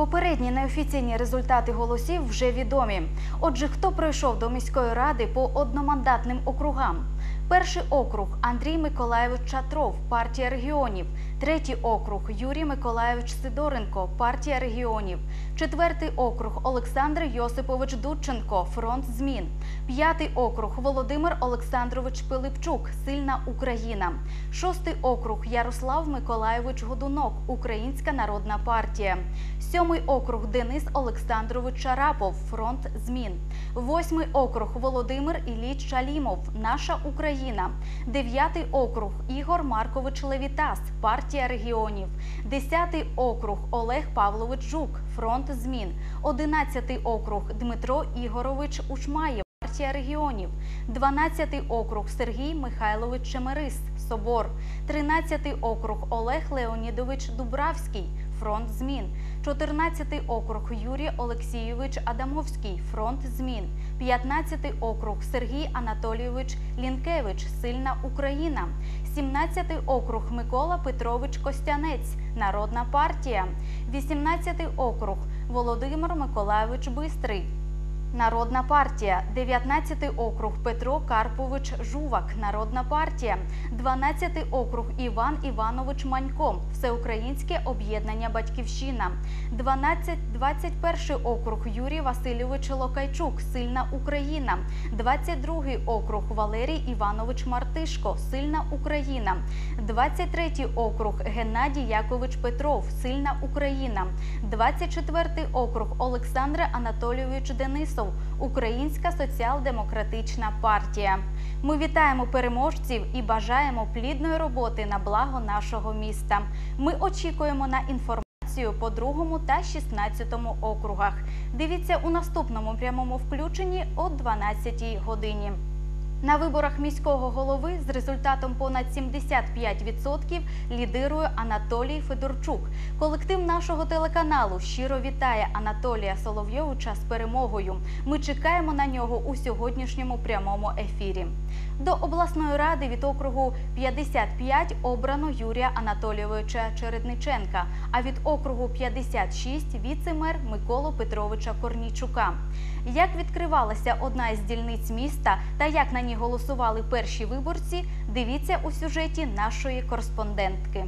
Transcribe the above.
Попередні неофіційні результати голосів вже відомі. Отже, хто пройшов до міської ради по одномандатним округам? Перший округ Андрій Миколаєвич Чатров, партія регіонів. Третій округ Юрій Миколаєвич Сидоренко, партія регіонів. Четвертий округ Олександр Йосипович Дудченко, фронт змін. П'ятий округ Володимир Олександрович Пилипчук, Сильна Україна. Шостий округ Ярослав Миколаєвич Годунок, Українська народна партія. Сьомий округ Денис Олександрович Шарапов, фронт змін. Восьмий округ Володимир Ілліч Шалімов, Наша Україна. Дев'ятий округ Ігор Маркович Левітас, партія регіонів. Десятий округ Олег Павлович Жук, фронт змін. Одинадцятий округ Дмитро Ігорович Учмаєв. Партія регіонів, 12-й округ Сергій Михайлович Чемерис, Собор, 13-й округ Олег Леонідович Дубравський, фронт змін, 14-й округ Юрій Олексійович Адамовський, фронт змін, 15-й округ Сергій Анатолійович Лінкевич, Сильна Україна, 17-й округ Микола Петрович Костянець, Народна партія, 18-й округ Володимир Миколайович Бистрий. Народна партія, 19 округ. Петро Карпович Жувак, Народна партія, 12 округ. Іван Іванович Манько, Всеукраїнське об'єднання Батьківщина, 12, 21 округ. Юрій Васильович Локайчук, Сильна Україна, 22 округ. Валерій Іванович Мартишко, Сильна Україна, 23 округ. Геннадій Якович Петров, Сильна Україна, 24 округ. Олександр Анатолійович Денисов, Українська соціал-демократична партія. Ми вітаємо переможців і бажаємо плідної роботи на благо нашого міста. Ми очікуємо на інформацію по другому та 16 округах. Дивіться у наступному прямому включенні о 12 годині. На виборах міського голови з результатом понад 75% лідирує Анатолій Федорчук. Колектив нашого телеканалу щиро вітає Анатолія Соловйовича з перемогою. Ми чекаємо на нього у сьогоднішньому прямому ефірі. До обласної ради від округу 55 обрано Юрія Анатолійовича Чередниченка, а від округу 56 віце-мер Миколу Петровича Корнійчука. Як відкривалася одна із дільниць міста та як на ній голосували перші виборці, дивіться у сюжеті нашої кореспондентки.